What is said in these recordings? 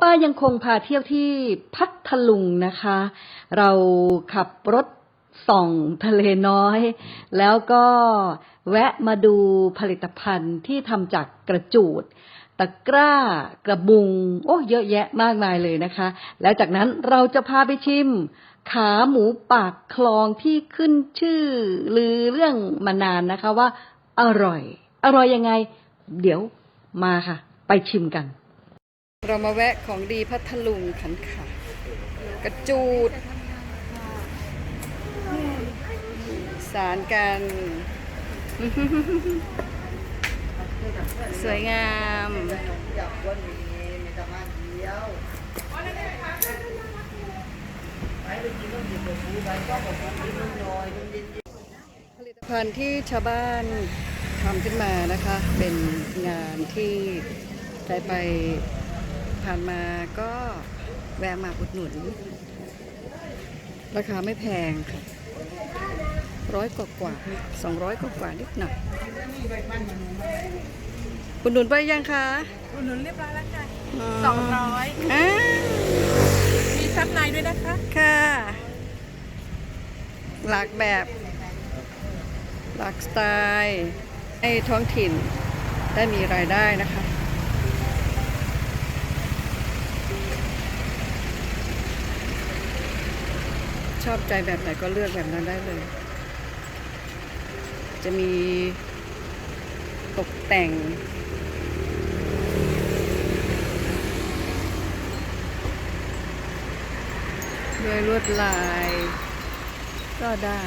ป้ายังคงพาเที่ยวที่พัทลุงนะคะ เราขับรถส่องทะเลน้อย แล้วก็แวะมาดูผลิตภัณฑ์ที่ทำจากกระจูด ตะกร้ากระบุง โอ้เยอะแยะมากมายเลยนะคะ แล้วจากนั้นเราจะพาไปชิม ขาหมูปากคลองที่ขึ้นชื่อลือเรื่องมานานนะคะว่า อร่อย อร่อยยังไง เดี๋ยวมาค่ะ ไปชิมกัน เรามาแวะของดีพัทลุงขันค่ะกระจูด สารกัน สวยงาม ผลิตภัณฑ์ที่ชาวบ้านทำขึ้นมานะคะ เป็นงานที่ใครไป ผ่านมาก็แวะมาอุดหนุน ราคาไม่แพงค่ะร้อยกว่ากว่าสองร้อยกว่ากว่านิดหน่อยอุดหนุนไปยังคะอุดหนุนเรียบร้อยแล้วค่ะมสองร้อยอ่ามีซับในด้วยนะคะ ค่ะ หลากแบบ หลากสไตล์ ให้ท้องถิ่นได้มีรายได้นะคะ ชอบใจแบบไหนก็เลือกแบบนั้นได้เลย จะมีตกแต่ง ด้วยลวดลาย ก็ได้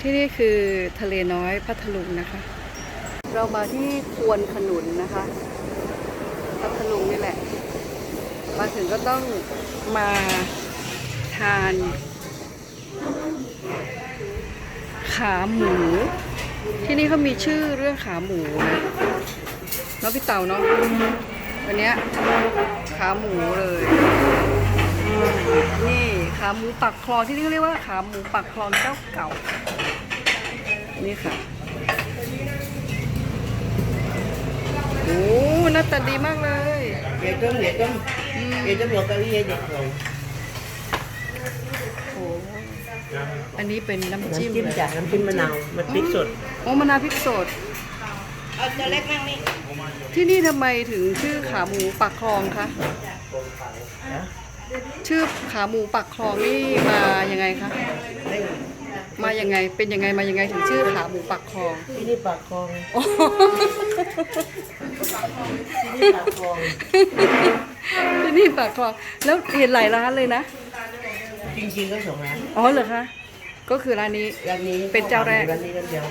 ที่นี่คือทะเลน้อยพัทลุงนะคะ เรามาที่ควนขนุนนะคะ พัทลุงนี่แหละ มาถึงก็ต้องมาทาน ขาหมู ที่นี่เขามีชื่อเรื่องขาหมูนะเนาะพี่เต่าเนาะวันเนี้ยขาหมูเลย นี่ขาหมูปักคลองที่นี่เขาเรียกว่าขาหมูปักคลองเจ้าเก่า นี่ค่ะโอ้หน้าตาดีมากเลย Vậy cơm, vậy cơm. Vậy cơm một cái gì vậy? โอ้อันนี้เป็นน้ำ Nấm จิ้ม chim chả, nấm chim mơ nào, mật tí sột. โอ้มะนาวพริกสด Ờ, cho lét mang đi. ที่นี่ทำไมถึงชื่อขาหมูปักคลองคะชื่อขาหมูปักคลองนี่มายังไงคะ Đây, มายังไง เป็นยังไงมายังไงถึงชื่อขาหมูปักคลอง cái đi bà con, โอ้ cái đi bà con. ที่นี่ปากคลองแล้วเห็นหลายร้านเลยนะ Chinh chinh có sổ lá. อ๋อเหรอคะ ก็คือร้านนี้ Lần นี้ Bên trao ra. Lần นี้ lần เดียว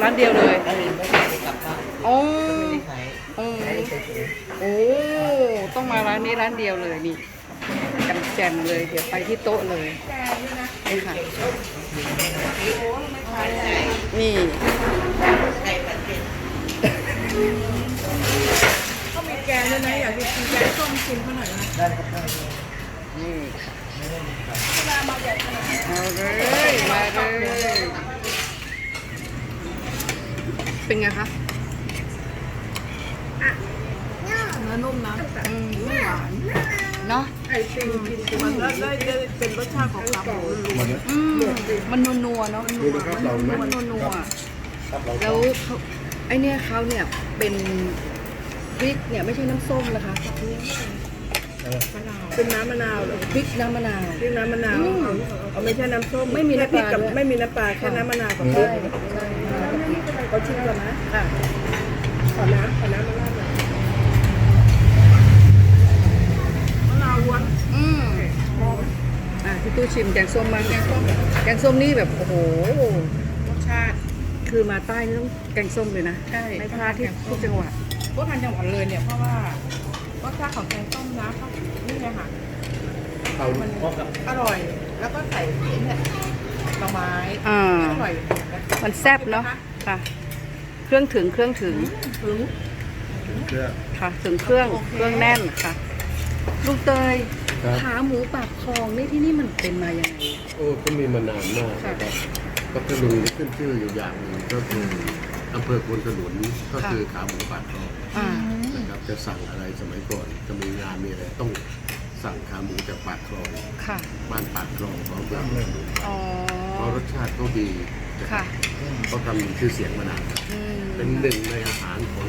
ร้านเดียวเลยอันนี้ไม่ได้กลับบ้านอ๋อไม่ได้ขายอืมขายเฉยโอ้ต้องมาร้านนี้ร้านเดียวเลยนี่จำแจมเลย เดี๋ยวไปที่โต๊ะเลยนี่ค่ะนี่ ชิมเขาหน่อยนะได้ครับได้นี่เอาเลยมาเลยเป็นไงคะเนื้อนุ่มนะอืมไม่หวานเนาะไอ้จริงจริงมันก็ได้ได้เป็นรสชาติของขาหมูล้วนอืมมันนัวๆเนาะดูนะครับเราไหมมันนัวๆแล้วเขาไอเนี่ยเขาเนี่ยเป็น พริกเนี่ยไม่ใช่น้ำส้มนะคะๆเป็นน้ำมะนาวเหรอพริกน้ำมะนาวเรียกน้ำมะนาวอืมเอาไม่ใช่น้ำส้มไม่มีน้ำปลาแค่พริกกับด้วย ไม่มีน้ำปลาแค่น้ำมะนาวกับพริใช่กใช่เขาชิมก่อนนะค่ะขอน้ำขอน้ำมะนาวหน่อยมะนาวล้วนอืมอะพี่ตู้ชิมแกงส้มมั้งแกงส้มแกงส้มนี่แบบโอ้โห รสชาติ คือมาใต้นี่ต้องแกงส้มเลยนะใช่ ไม่พลาดที่ทุกจังหวัดพว กทานจังหวัดเลยเนี่ยเพราะว่ารสชาติของแกงส้มนะเขานี่เลยค่ะเรามันพอกับอร่อย แล้วก็ใส่เห็นเนี่ยหน่อไม้อ่า อร่อยมันแซ่บเนาะค่ะ เครื่องถึงเครื่องถึงถึง เชื่อ ค่ะ ถึงเครื่องโอเค เครื่องแน่นค่ะ ลุงเตยครับ ขาหมูปากคลองนี่ที่นี่มันเป็นมายังไงโอ้ก็มีมานานมากค่ะนะครับก็กระลุงที่ขึ้นชื่ออยู่อย่างหนึ่งก็คืออำเภอควนขนุนก็คือขาหมูปากคลองอ่า นะครับจะสั่งอะไรสมัยก่อนจะมีงานมีอะไรต้องสั่งขาหมูจากปากคลองค่ะบ้านปากคลองเขาเพื่ออ๋อเพราะรสชาติเขาดีค่ะเขาทำชื่อเสียงมานานอืมเป็นหนึ่งในอาหารของ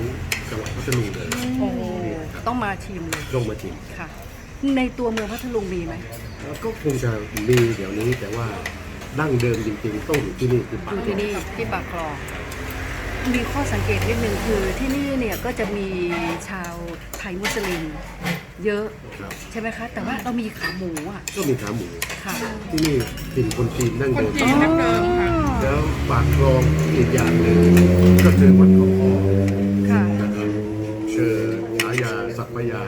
จังหวัดพัทลุงเลยโอ้โหนี่ครับต้องมาชิมเลยต้องมาชิมค่ะ ในตัวเมืองพัทลุงมีไหมแล้วก็คงจะมีเดี๋ยวนี้แต่ว่าดั้งเดิมจริงๆต้องอยู่ที่นี่คือปากอยู่คลที่องนี่ที่ปากคลอง มีข้อสังเกตนิดนึงคือที่นี่เนี่ยก็จะมีชาวไทยมุสลิมเยอะครับใช่ไหมคะ แต่ว่าเรามีขาหมูอะก็มีขาหมู ค่ะที่นี่เป็นคนจีนดั้งคนเดิมจีนดั้งเดิมค่ะแล้วปากคลองอีกอย่างหนึ่งก็คือวัดเขาอ้อค่ะนะครับคือฉายาสัพพยา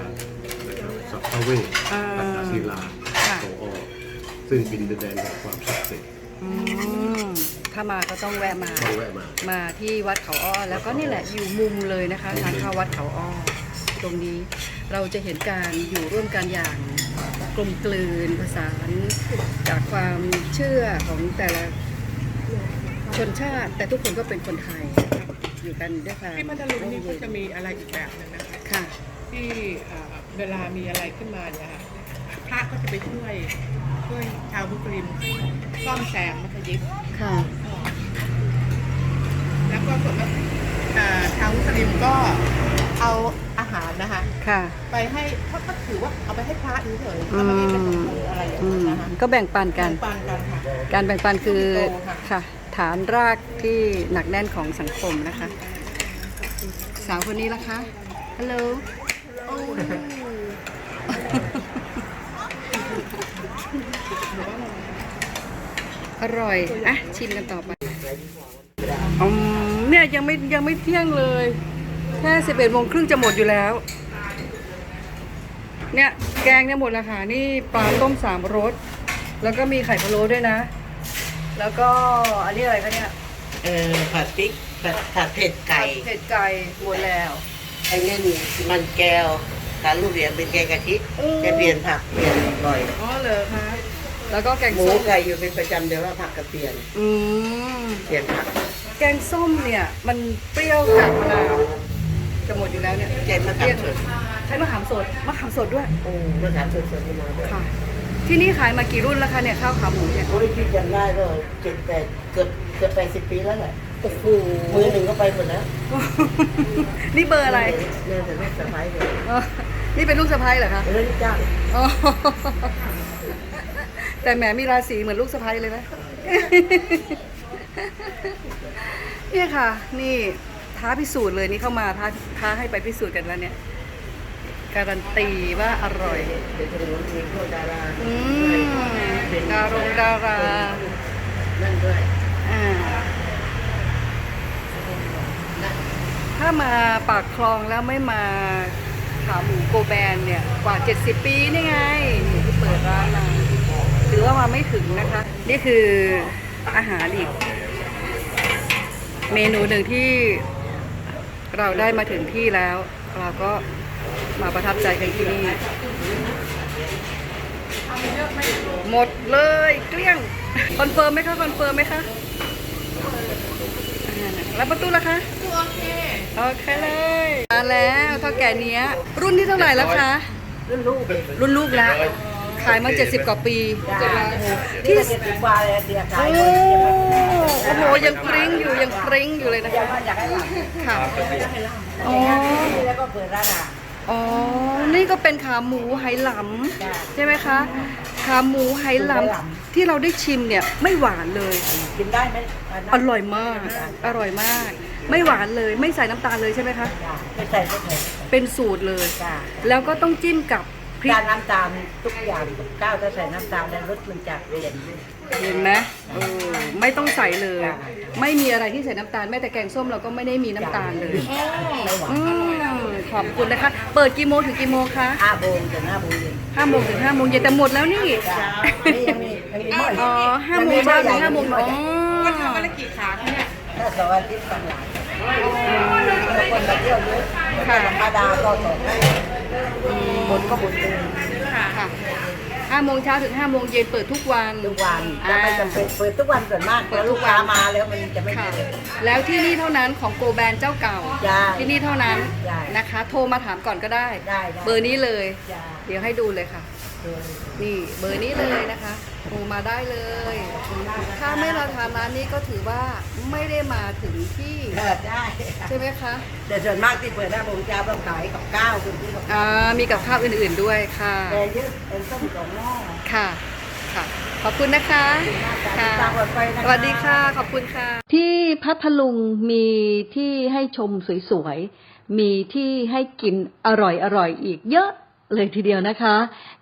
นะครับสัพพเวทอ่าตัตศิลาค่ะเขาอ้อซึ่งเป็นดินแดนแห่งความศักดิ์สิทธิ์ อืม ถ้ามาก็ต้องแวะมา ต้องแวะมา มาที่วัดเขาอ้อ แล้วก็นี่แหละอยู่มุมเลยนะคะทางเข้าวัดเขาอ้อ ตรงนี้เราจะเห็นการอยู่ร่วมกันอย่างกลมกลืนผสานจากความเชื่อของแต่ละชนชาติ แต่ทุกคนก็เป็นคนไทยอยู่กันด้วยความที่พัทลุงนี่ก็จะมีอะไรอีกแบบหนึงนะคะค่ะ ที่เอ่อเวลามีอะไรขึ้นมาเนี่ยค่ะพระก็จะไปช่วยช่วยชาวมุสลิมซ่อมแซมมัสยิดค่ะแล้ วก็ส่วนมากเอ่อชาวมุสลิมก็เอาอาหารนะคะ ค่ะ ไปให้เขาก็ถือว่าเอาไปให้พระเฉยๆอืเอามมาเองเป็นของมืออะไรอย่างอืเงี้มยนะคะก็แบ่งปันกัน แบ่งปันกันค่ะ การแบ่งปันคือโตค่ะค่ะ ฐานรากที่หนักแน่นของสังคมนะคะ สาวคนนี้ละคะ ฮัลโหลโอ้อร่อย อะ ชิมกันต่อไปอืม เนี่ยยังไม่ยังไม่เที่ยงเลย แค่สิบเอ็ดโมงครึ่งจะหมดอยู่แล้ว เนี่ยแกงเนี่ยหมดแล้วค่ะ นี่ปลาต้มสามรส แล้วก็มีไข่พะโล้ด้วยนะ แล้วก็อันนี้อะไรคะเนี่ยเออผัดพริกผัดผัดเผ็ดไก่ ผัดเผ็ดไก่หมดแล้ว ไอ้นี่มันแก้วการลูกเหรียญเป็นแกงกะทิอืมจะเปลี่ยนผักเปลี่ยนบ่อย อ๋อเหรอคะ แล้วก็แกงหมูส้มไก่อยู่เป็นประจำเดี๋ยวว่าผักก็เปลี่ยนอืมเปลี่ยนผักแกงส้มเนี่ย มันเปรี้ยวจากมะนาวจะหมดอยู่แล้วเนี่ยแกงมะขามสดใช้มะขามสดมะขามสดด้วยอืมมะขามสดสดๆมาด้วยค่ะ ที่นี่ขายมากี่รุ่นแล้วคะเนี่ยข้าวขาหมูเนี่ยโอ้ยพี่จำได้ก็เจ็ดแปดเกือบเกือบแปดสิบปีแล้วแหละโอ้โหมือหนึ่งก็ไปหมดแล้วนี่เบอร์อะไรเนี่ยแต่ไม่สบายเลยอ๋อนี่เป็นลูกสะพ้ายเหรอคะเรื่องจ้างอ๋อ แต่แหมมีราศีเหมือนลูกสะพ้ายเลยนะเนี่ยค่ะ นี่ท้าพิสูจน์เลยนี่เข้ามาท้าท้าให้ไปพิสูจน์กันแล้วเนี่ย การันตีว่าอร่อยเดี๋ยวจะรู้มีพวกดารอืมดารงดารานั่นด้วยอ่าถ้ามาปากคลองแล้วไม่มาขาหมูโกแบนเนี่ย กว่า 70 ปีนี่ไงที่เปิดร้านมา ถือว่ามาไม่ถึงนะคะ นี่คืออาหารอีก เมนูหนึ่งที่เราได้มาถึงที่แล้ว เราก็มาประทับใจกันที่นี่ หมดเลยเกลี้ยง คอนเฟิร์มไหมคะ คอนเฟิร์มไหมคะแล้วประตูล่ะคะ โอเค โอเคเลย มาแล้วเท่าแก่เนี้ย รุ่นที่เท่าไหร่แล้วคะ รุ่นลูก รุ่นลูกแล้ว ขายมา70กว่าปีที่เจ็ดสิบกว่าเลยเสียขายโอ้เลยโอ้โหยังปริ้งอยู่ยังปริ้งอยู่เลยนะคะอยากให้หลังค่ะอ๋อแล้วก็เปิดร้านอาหารอ๋อ นี่ก็เป็นขาหมูไหหลจ้ะำใช่ไหมคะ ขาหมูไหหลำที่เราได้ชิมเนี่ยไม่หวานเลย กินได้ไหมอร่อยมาก อร่อยมาก ไม่หวานเลย ไม่ใส่น้ำตาลเลยใช่ไหมคะจ้ะไม่ใส่ไม่ใส่เป็นสูตรเลยจ้ะแล้วก็ต้องจิ้มกับ พริก การน้ำตาลทุกอย่างกับข้าวถ้าใส่น้ำตาลแล้วรสมันจะเปลี่ยน เห็นไหมเออไม่ต้องใส่เลย ไม่มีอะไรที่ใส่น้ำตาลแม้แต่แกงส้มเราก็ไม่ได้มีน้ำตาลเลยไม่หวานอืมขอบคุณนะคะ เปิดกี่โมงถึงกี่โมงคะห้าโมงถึงห้าโมงเย็นห้าโมงถึงห้าโมงเย็นแต่หมดแล้วนี่ จ้ะนี่ยังมียังมีหม้ออีกอ๋อห้าโมงเช้าถึงห้าโมงอ๋อก็ทำวันละกี่ครั้งเนี่ย ถ้าเสาร์อาทิตย์ต่างหลายบาง คนมาเที่ยวเยอะค่ะธรรมดาก็สองคนบุญก็บุญเองค่ะ5โมงเช้าถึง5โมงเย็นเปิดทุกวัน ทุกวันอ่าแต่มันจะเปิดเปิดทุกวันส่วนมากเปิพดอทุลูกกวันค้ามาแล้วมันจะไม่ค่ะเจอแล้วที่นี่เท่านั้นของโกแบนเจ้าเก่า ได้ที่นี่เท่านั้นได้นะคะ โทรมาถามก่อนก็ได้ ได้ได้ เบอร์นี้เลย จ้า เดี๋ยวให้ดูเลยค่ะ นี่เบอร์นี้เลยนะคะโทรมาได้เลย ถ้าไม่มาทานร้านนี้ก็ถือว่าไม่ได้มาถึงที่เปิดได้ใช่ไหมคะ แต่ส่วนมากที่เปิดหน้าโมงเช้าต้องขายกับข้าวคุณที่กับอ่ามีกับข้าวอื่นๆด้วยค่ะแกงเยอะเป็นต้มสองหม้อค่ะค่ะ ขอบคุณนะคะค่ะตามกดไปนะคะสวัสดีค่ะ ขอบคุณค่ะ ที่พัทลุงมีที่ให้ชมสวยๆ มีที่ให้กินอร่อยๆ อีกเยอะ เลยทีเดียวนะคะ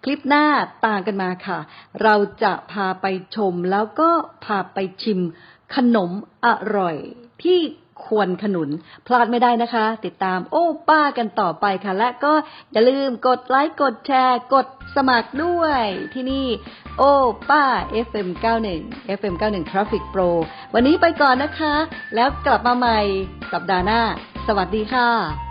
คลิปหน้าตามกันมาค่ะ เราจะพาไปชมแล้วก็พาไปชิมขนมอร่อยที่ควรขนุน พลาดไม่ได้นะคะ ติดตามโอ้ป้ากันต่อไปค่ะ และก็อย่าลืมกดไลค์กดแชร์ กดสมัครด้วยที่นี่ โอ้ป้า FM 91 FM 91 Traffic Pro วันนี้ไปก่อนนะคะ แล้วกลับมาใหม่สัปดาห์หน้า สวัสดีค่ะ